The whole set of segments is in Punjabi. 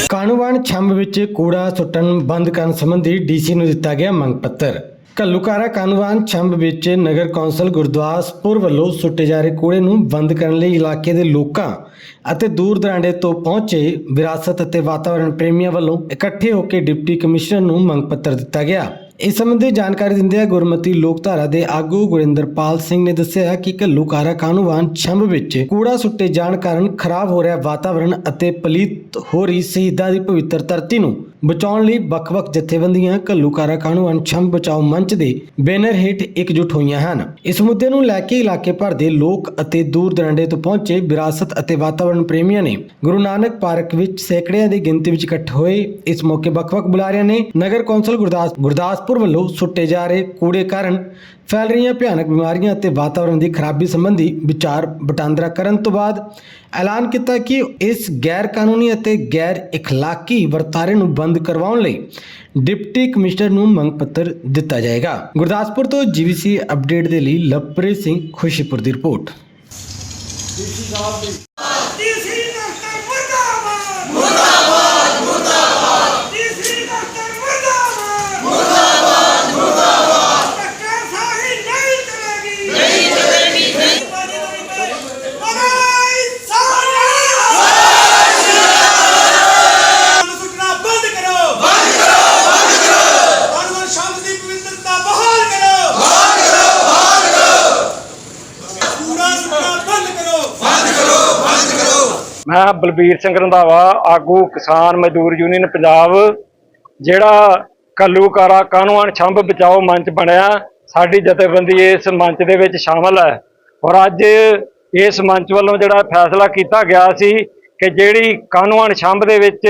ਕਾਨੂੰਵਾਨ ਛੰਬ ਵਿੱਚ ਕੂੜਾ ਸੁੱਟਣ ਬੰਦ ਕਰਨ ਸੰਬੰਧੀ ਡੀਸੀ ਨੂੰ ਦਿੱਤਾ ਗਿਆ ਮੰਗ ਪੱਤਰ। ਘੱਲੂਕਾਰਾ ਕਾਨੂੰਵਾਨ ਛੰਭ ਵਿੱਚ ਨਗਰ ਕੌਂਸਲ ਗੁਰਦੁਆਸਪੁਰ ਵੱਲੋਂ ਸੁੱਟੇ ਜਾ ਰਹੇ ਕੂੜੇ ਨੂੰ ਬੰਦ ਕਰਨ ਲਈ ਇਲਾਕੇ ਦੇ ਲੋਕਾਂ ਅਤੇ ਦੂਰ ਦਰਾਂਡੇ ਤੋਂ ਪਹੁੰਚੇ ਵਿਰਾਸਤ ਅਤੇ ਵਾਤਾਵਰਣ ਪ੍ਰੇਮੀਆਂ ਵੱਲੋਂ ਇਕੱਠੇ ਹੋ ਕੇ ਡਿਪਟੀ ਕਮਿਸ਼ਨਰ ਨੂੰ ਮੰਗ ਪੱਤਰ ਦਿੱਤਾ ਗਿਆ। ਇਸ ਸੰਬੰਧੀ ਜਾਣਕਾਰੀ ਦਿੰਦਿਆਂ ਗੁਰਮਤੀ ਲੋਕਧਾਰਾ ਦੇ ਆਗੂ ਗੁਰਿੰਦਰਪਾਲ ਸਿੰਘ ਨੇ ਦੱਸਿਆ ਕਿ ਘੱਲੂਕਾਰਾ ਕਾਨੂੰਵਾਨ ਛੰਭ ਵਿੱਚ ਕੂੜਾ ਸੁੱਟੇ ਜਾਣ ਕਾਰਨ ਖਰਾਬ ਹੋ ਰਿਹਾ ਵਾਤਾਵਰਣ ਅਤੇ ਪਲੀਤ ਹੋ ਰਹੀ ਸ਼ਹੀਦਾਂ ਦੀ ਪਵਿੱਤਰ ਧਰਤੀ ਨੂੰ। ਬਚਾਉਣ ਲਈ ਵੱਖ-ਵੱਖ ਜਥੇਬੰਦੀਆਂ ਘੱਲੂਕਾਰਾ ਕਾਨੂੰਨ ਛੰਭ ਬਚਾਓ ਮੰਚ ਦੇ ਬੈਨਰ ਹੇਠ ਇਕਜੁੱਟ ਹੋਈਆਂ ਹਨ ਇਸ ਮੁੱਦੇ ਨੂੰ ਲੈ ਕੇ ਇਲਾਕੇ ਭਰ ਦੇ ਲੋਕ ਅਤੇ ਦੂਰ ਦਰਾਂਡੇ ਤੋਂ ਪਹੁੰਚੇ ਵਿਰਾਸਤ ਅਤੇ ਵਾਤਾਵਰਣ ਪ੍ਰੇਮੀਆਂ ਨੇ ਗੁਰੂ ਨਾਨਕ ਪਾਰਕ ਵਿੱਚ ਸੈਂਕੜਿਆਂ ਦੀ ਗਿਣਤੀ ਵਿੱਚ ਇਕੱਠ ਹੋਏ ਇਸ ਮੌਕੇ ਵੱਖ-ਵੱਖ ਬੁਲਾਰਿਆਂ ਨੇ ਨਗਰ ਕੌਂਸਲ ਗੁਰਦਾਸ ਗੁਰਦਾਸਪੁਰ ਵੱਲੋਂ ਸੁੱਟੇ ਜਾ ਰਹੇ ਕੂੜੇ ਕਾਰਨ ਫੈਲ ਰਹੀਆਂ ਭਿਆਨਕ ਬਿਮਾਰੀਆਂ ਅਤੇ ਵਾਤਾਵਰਣ ਦੀ ਖਰਾਬੀ ਸੰਬੰਧੀ ਵਿਚਾਰ ਵਟਾਂਦਰਾ ਕਰਨ ਤੋਂ ਬਾਅਦ ਐਲਾਨ ਕੀਤਾ ਕਿ ਇਸ ਗੈਰ ਕਾਨੂੰਨੀ ਅਤੇ ਗੈਰ اخلاقی ਵਰਤਾਰੇ ਨੂੰ ਬੰਦ ਕਰਵਾਉਣ ਲਈ ਡਿਪਟੀ ਕਮਿਸ਼ਨਰ ਨੂੰ ਮੰਗ ਪੱਤਰ ਦਿੱਤਾ ਜਾਏਗਾ। ਗੁਰਦਾਸਪੁਰ ਤੋਂ ਜੀਵੀਸੀ ਅਪਡੇਟ ਦੇ ਲਈ ਲਵਪ੍ਰੀਤ ਸਿੰਘ ਖੁਸ਼ੀਪੁਰ ਦੀ ਰਿਪੋਰਟ। ਡੀਸੀ ਡਾਕਟਰ ਮੁਰਦਾਬਾਦ! ਮੁਰਦਾਬਾਦ ਮੁਰਦਾਬਾਦ ਡੀਸੀ ਡਾਕਟਰ ਮੁਰਦਾਬਾਦ ਮੁਰਦਾਬਾਦ ਮੁਰਦਾਬਾਦ ਧੱਕਾ ਸਾਹੀ ਨਹੀਂ ਚਲੇਗੀ ਨਹੀਂ ਚਲੇਗੀ ਨਹੀਂ ਬਨਾਈ ਸਾਰਾ ਸੁਟਣਾ ਬੰਦ ਕਰੋ ਬੰਦ ਕਰੋ ਬੰਦ ਕਰੋ ਕਾਨੂੰਨ ਸ਼ਬਦ ਦੀ ਪਵਿੱਤਰਤਾ ਬਹਾਲ ਕਰੋ ਬਹਾਲ ਕਰੋ ਬਹਾਲ ਕਰੋ ਕੂੜਾ ਸੁਟਣਾ ਬੰਦ ਕਰੋ ਮੈਂ ਬਲਬੀਰ ਸਿੰਘ ਰੰਧਾਵਾ ਆਗੂ ਕਿਸਾਨ ਮਜ਼ਦੂਰ ਯੂਨੀਅਨ ਪੰਜਾਬ ਜਿਹੜਾ ਕੱਲੂਕਾਰਾ ਕਾਨੂੰਨ ਛੰਭ ਬਚਾਓ ਮੰਚ ਬਣਿਆ ਸਾਡੀ ਜਥੇਬੰਦੀ ਇਸ ਮੰਚ ਦੇ ਵਿੱਚ ਸ਼ਾਮਲ ਹੈ। ਔਰ ਅੱਜ ਇਸ ਮੰਚ ਵੱਲੋਂ ਜਿਹੜਾ ਫੈਸਲਾ ਕੀਤਾ ਗਿਆ ਸੀ ਕਿ ਜਿਹੜੀ ਕਾਨੂੰਨ ਛੰਭ ਦੇ ਵਿੱਚ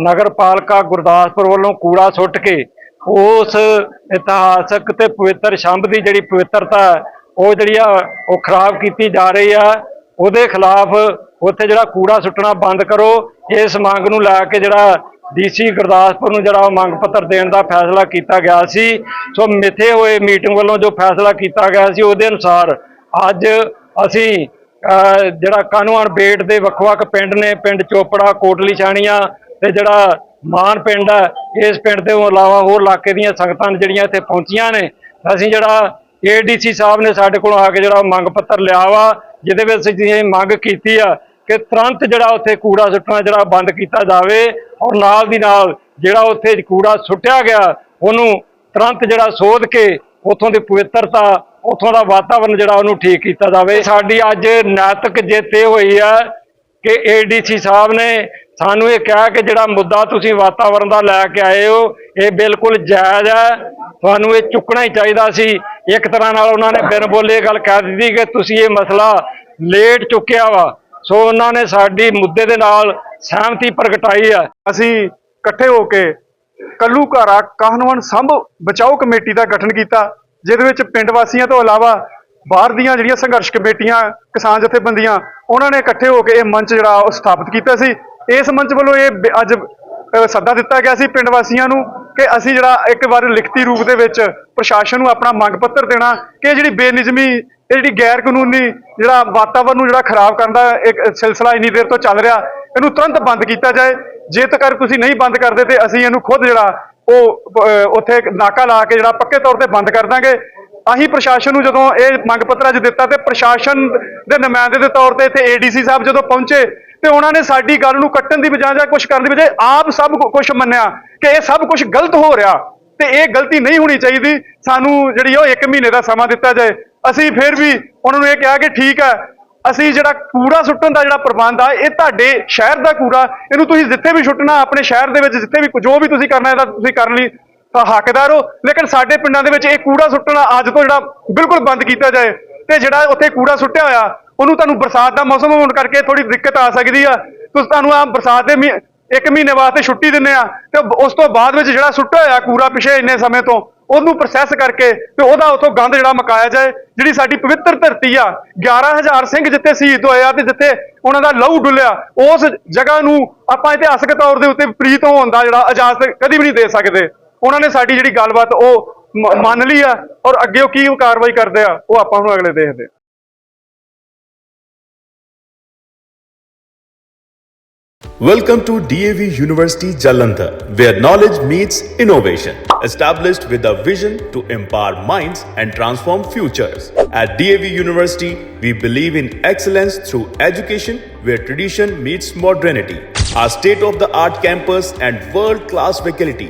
ਨਗਰ ਪਾਲਿਕਾ ਗੁਰਦਾਸਪੁਰ ਵੱਲੋਂ ਕੂੜਾ ਸੁੱਟ ਕੇ ਉਸ ਇਤਿਹਾਸਕ ਤੇ ਪਵਿੱਤਰ ਛੰਭ ਦੀ ਜਿਹੜੀ ਪਵਿੱਤਰਤਾ ਹੈ, ਉਹ ਜਿਹੜੀ ਆ ਉਹ ਖਰਾਬ ਕੀਤੀ ਜਾ ਰਹੀ ਆ। ਉਹਦੇ ਖਿਲਾਫ ਉੱਥੇ ਜਿਹੜਾ ਕੂੜਾ ਸੁੱਟਣਾ ਬੰਦ ਕਰੋ, ਇਸ ਮੰਗ ਨੂੰ ਲੈ ਕੇ ਜਿਹੜਾ ਡੀਸੀ ਗੁਰਦਾਸਪੁਰ ਨੂੰ ਜਿਹੜਾ ਉਹ ਮੰਗ ਪੱਤਰ ਦੇਣ ਦਾ ਫੈਸਲਾ ਕੀਤਾ ਗਿਆ ਸੀ। ਸੋ ਮਿੱਥੇ ਹੋਏ ਮੀਟਿੰਗ ਵੱਲੋਂ ਜੋ ਫੈਸਲਾ ਕੀਤਾ ਗਿਆ ਸੀ, ਉਹਦੇ ਅਨੁਸਾਰ ਅੱਜ ਅਸੀਂ ਜਿਹੜਾ ਕਾਨੂੰਨ ਬੇਟ ਦੇ ਵੱਖ-ਵੱਖ ਪਿੰਡ ਨੇ, ਪਿੰਡ ਚੋਪੜਾ, ਕੋਟਲੀ, ਛਾਣੀਆਂ ਤੇ ਜਿਹੜਾ ਮਾਨ ਪਿੰਡ ਹੈ ਇਸ ਪਿੰਡ ਤੋਂ ਇਲਾਵਾ ਹੋਰ ਇਲਾਕੇ ਦੀਆਂ ਸੰਗਤਾਂ ਜਿਹੜੀਆਂ ਇੱਥੇ ਪਹੁੰਚੀਆਂ ਨੇ, ਅਸੀਂ ਜਿਹੜਾ ਏਡੀਸੀ ਸਾਹਿਬ ਨੇ ਸਾਡੇ ਕੋਲੋਂ ਆ ਕੇ ਜਿਹੜਾ ਮੰਗ ਪੱਤਰ ਲਿਆ ਵਾ ਜਿਹਦੇ ਵਿੱਚ ਅਸੀਂ ਮੰਗ ਕੀਤੀ ਆ ਕਿ ਤੁਰੰਤ ਜਿਹੜਾ ਉੱਥੇ ਕੂੜਾ ਸੁੱਟਣਾ ਜਿਹੜਾ ਬੰਦ ਕੀਤਾ ਜਾਵੇ ਔਰ ਨਾਲ ਦੀ ਨਾਲ ਜਿਹੜਾ ਉੱਥੇ ਕੂੜਾ ਸੁੱਟਿਆ ਗਿਆ, ਉਹਨੂੰ ਤੁਰੰਤ ਜਿਹੜਾ ਸੋਧ ਕੇ ਉੱਥੋਂ ਦੀ ਪਵਿੱਤਰਤਾ, ਉੱਥੋਂ ਦਾ ਵਾਤਾਵਰਣ ਜਿਹੜਾ ਉਹਨੂੰ ਠੀਕ ਕੀਤਾ ਜਾਵੇ। ਸਾਡੀ ਅੱਜ ਨੈਤਿਕ ਜਿੱਤ ਇਹ ਹੋਈ ਆ ਕਿ ਏਡੀਸੀ ਸਾਹਿਬ ਨੇ ਸਾਨੂੰ ਇਹ ਕਿਹਾ ਕਿ ਜਿਹੜਾ ਮੁੱਦਾ ਤੁਸੀਂ ਵਾਤਾਵਰਣ ਦਾ ਲੈ ਕੇ ਆਏ ਹੋ, ਇਹ ਬਿਲਕੁਲ ਜਾਇਜ਼ ਹੈ। ਤੁਹਾਨੂੰ ਇਹ ਚੁੱਕਣਾ ਹੀ ਚਾਹੀਦਾ ਸੀ। ਇੱਕ ਤਰ੍ਹਾਂ ਨਾਲ ਉਹਨਾਂ ਨੇ ਬਿਨ ਬੋਲੇ ਇਹ ਗੱਲ ਕਹਿ ਦਿੱਤੀ ਕਿ ਤੁਸੀਂ ਇਹ ਮਸਲਾ ਲੇਟ ਚੁੱਕਿਆ ਵਾ। ਸੋ ਉਹਨਾਂ ਨੇ ਸਾਡੀ ਮੁੱਦੇ ਦੇ ਨਾਲ ਸਹਿਮਤੀ ਪ੍ਰਗਟਾਈ ਹੈ। ਅਸੀਂ ਇਕੱਠੇ ਹੋ ਕੇ ਕੱਲੂਘਾਰਾ ਕਾਹਨਵਨ ਸੰਭ ਬਚਾਓ ਕਮੇਟੀ ਦਾ ਗਠਨ ਕੀਤਾ, ਜਿਹਦੇ ਵਿੱਚ ਪਿੰਡ ਵਾਸੀਆਂ ਤੋਂ ਇਲਾਵਾ ਬਾਹਰ ਦੀਆਂ ਜਿਹੜੀਆਂ ਸੰਘਰਸ਼ ਕਮੇਟੀਆਂ, ਕਿਸਾਨ ਜਥੇਬੰਦੀਆਂ, ਉਹਨਾਂ ਨੇ ਇਕੱਠੇ ਹੋ ਕੇ ਇਹ ਮੰਚ ਜਿਹੜਾ ਉਹ ਸਥਾਪਿਤ ਕੀਤਾ ਸੀ। ਇਸ ਮੰਚ ਵੱਲੋਂ ਇਹ ਅੱਜ ਸੱਦਾ ਦਿੱਤਾ ਗਿਆ ਸੀ ਪਿੰਡ ਵਾਸੀਆਂ ਨੂੰ ਕਿ ਅਸੀਂ ਜਿਹੜਾ ਇੱਕ ਵਾਰ ਲਿਖਤੀ ਰੂਪ ਦੇ ਵਿੱਚ ਪ੍ਰਸ਼ਾਸਨ ਨੂੰ ਆਪਣਾ ਮੰਗ ਪੱਤਰ ਦੇਣਾ ਕਿ ਇਹ ਜਿਹੜੀ ਬੇਨਿਜ਼ਮੀ, ਇਹ ਜਿਹੜੀ ਗੈਰ ਕਾਨੂੰਨੀ ਜਿਹੜਾ ਵਾਤਾਵਰਨ ਨੂੰ ਜਿਹੜਾ ਖਰਾਬ ਕਰਨ ਦਾ ਇੱਕ ਸਿਲਸਿਲਾ ਇੰਨੀ ਦੇਰ ਤੋਂ ਚੱਲ ਰਿਹਾ, ਇਹਨੂੰ ਤੁਰੰਤ ਬੰਦ ਕੀਤਾ ਜਾਏ। ਜੇ ਤੱਕ ਤੁਸੀਂ ਨਹੀਂ ਬੰਦ ਕਰਦੇ ਤੇ ਅਸੀਂ ਇਹਨੂੰ ਖੁਦ ਜਿਹੜਾ ਉਹ ਉੱਥੇ ਨਾਕਾ ਲਾ ਕੇ ਜਿਹੜਾ ਪੱਕੇ ਤੌਰ ਤੇ ਬੰਦ ਕਰ ਦਾਂਗੇ। ਅਸੀਂ ਪ੍ਰਸ਼ਾਸਨ ਨੂੰ ਜਦੋਂ ਇਹ ਮੰਗ ਪੱਤਰ ਅੱਜ ਦਿੱਤਾ ਤੇ ਪ੍ਰਸ਼ਾਸਨ ਦੇ ਨੁਮਾਇੰਦੇ ਦੇ ਤੌਰ ਤੇ ਇੱਥੇ ਏਡੀਸੀ ਸਾਹਿਬ ਜਦੋਂ ਪਹੁੰਚੇ ਤੇ ਉਹਨਾਂ ਨੇ ਸਾਡੀ ਗੱਲ ਨੂੰ ਕੱਟਣ ਦੀ ਬਜਾਏ ਜਾਂ ਕੁਝ ਕਰਨ ਦੀ ਬਜਾਏ ਆਪ ਸਭ ਕੁਝ ਮੰਨਿਆ ਕਿ ਇਹ ਸਭ ਕੁਝ ਗਲਤ ਹੋ ਰਿਹਾ ਤੇ ਇਹ ਗਲਤੀ ਨਹੀਂ ਹੋਣੀ ਚਾਹੀਦੀ, ਸਾਨੂੰ ਜਿਹੜੀ ਉਹ 1 ਮਹੀਨੇ ਦਾ ਸਮਾਂ ਦਿੱਤਾ ਜਾਏ। ਅਸੀਂ ਫਿਰ ਵੀ ਉਹਨਾਂ ਨੂੰ ਇਹ ਕਿਹਾ ਕਿ ਠੀਕ ਹੈ, ਅਸੀਂ ਜਿਹੜਾ ਕੂੜਾ ਸੁੱਟਣ ਦਾ ਜਿਹੜਾ ਪ੍ਰਬੰਧ ਆ, ਇਹ ਤੁਹਾਡੇ ਸ਼ਹਿਰ ਦਾ ਕੂੜਾ, ਇਹਨੂੰ ਤੁਸੀਂ ਜਿੱਥੇ ਵੀ ਸੁੱਟਣਾ, ਆਪਣੇ ਸ਼ਹਿਰ ਦੇ ਵਿੱਚ ਜਿੱਥੇ ਵੀ ਜੋ ਵੀ ਤੁਸੀਂ ਕਰਨਾ ਇਹਦਾ ਤੁਸੀਂ ਕਰਨ ਲਈ। ਹੱਕਦਾਰ ਹੋ। ਲੇਕਿਨ ਸਾਡੇ ਪਿੰਡਾਂ ਦੇ ਵਿੱਚ ਇਹ ਕੂੜਾ ਸੁੱਟਣਾ ਅੱਜ ਤੋਂ ਜਿਹੜਾ ਬਿਲਕੁਲ ਬੰਦ ਕੀਤਾ ਜਾਏ ਤੇ ਜਿਹੜਾ ਉੱਥੇ ਕੂੜਾ ਸੁੱਟਿਆ ਹੋਇਆ, ਉਹਨੂੰ ਤੁਹਾਨੂੰ ਬਰਸਾਤ ਦਾ ਮੌਸਮ ਹੋਣ ਕਰਕੇ ਥੋੜੀ ਦਿੱਕਤ ਆ ਸਕਦੀ ਆ। ਤੁਸੀਂ ਤੁਹਾਨੂੰ ਆ ਬਰਸਾਤ ਦੇ ਮਹੀ- ਇੱਕ ਮਹੀਨੇ ਵਾਸਤੇ ਛੁੱਟੀ ਦਿੰਦੇ ਆ ਤੇ ਉਸ ਤੋਂ ਬਾਅਦ ਵਿੱਚ ਜਿਹੜਾ ਸੁੱਟਿਆ ਹੋਇਆ ਕੂੜਾ ਪਿਛੇ ਇੰਨੇ ਸਮੇਂ ਤੋਂ, ਉਹਨੂੰ ਪ੍ਰੋਸੈਸ ਕਰਕੇ ਤੇ ਉਹਦਾ ਉਥੋਂ ਗੰਦ ਜਿਹੜਾ ਮਕਾਇਆ ਜਾਏ, ਜਿਹੜੀ ਸਾਡੀ ਪਵਿੱਤਰ ਧਰਤੀ ਆ 11000 ਸਿੰਘ ਜਿੱਥੇ ਸ਼ਹੀਦ ਹੋਏ ਆ ਤੇ ਜਿੱਥੇ ਉਹਨਾਂ ਦਾ ਲਹੂ ਡੁੱਲਿਆ, ਉਸ ਜਗ੍ਹਾ ਨੂੰ ਆਪਾਂ ਇਤਿਹਾਸਕ ਤੌਰ ਦੇ ਉੱਤੇ ਪ੍ਰੀਤ ਹੋਣ ਦਾ ਜਿਹੜਾ ਇਜਾਜ਼ਤ ਕਦੀ ਵੀ ਨਹੀਂ ਦੇ ਸਕਦੇ। ਉਹਨਾਂ ਨੇ ਸਾਡੀ ਜਿਹੜੀ ਗੱਲਬਾਤ ਉਹ ਮ- ਮੰਨ ਲਈ ਆ ਔਰ ਅੱਗੇ ਉਹ ਕੀ ਕਾਰਵਾਈ ਕਰਦੇ ਆ ਉਹ ਆਪਾਂ ਨੂੰ ਅਗਲੇ ਦੇਖਦੇ ਆ Welcome to DAV University Jalandhar, where knowledge meets innovation. Established with a vision to empower minds and transform futures. At DAV University, we believe in excellence through education where tradition meets modernity. Our state of the art campus and world class faculty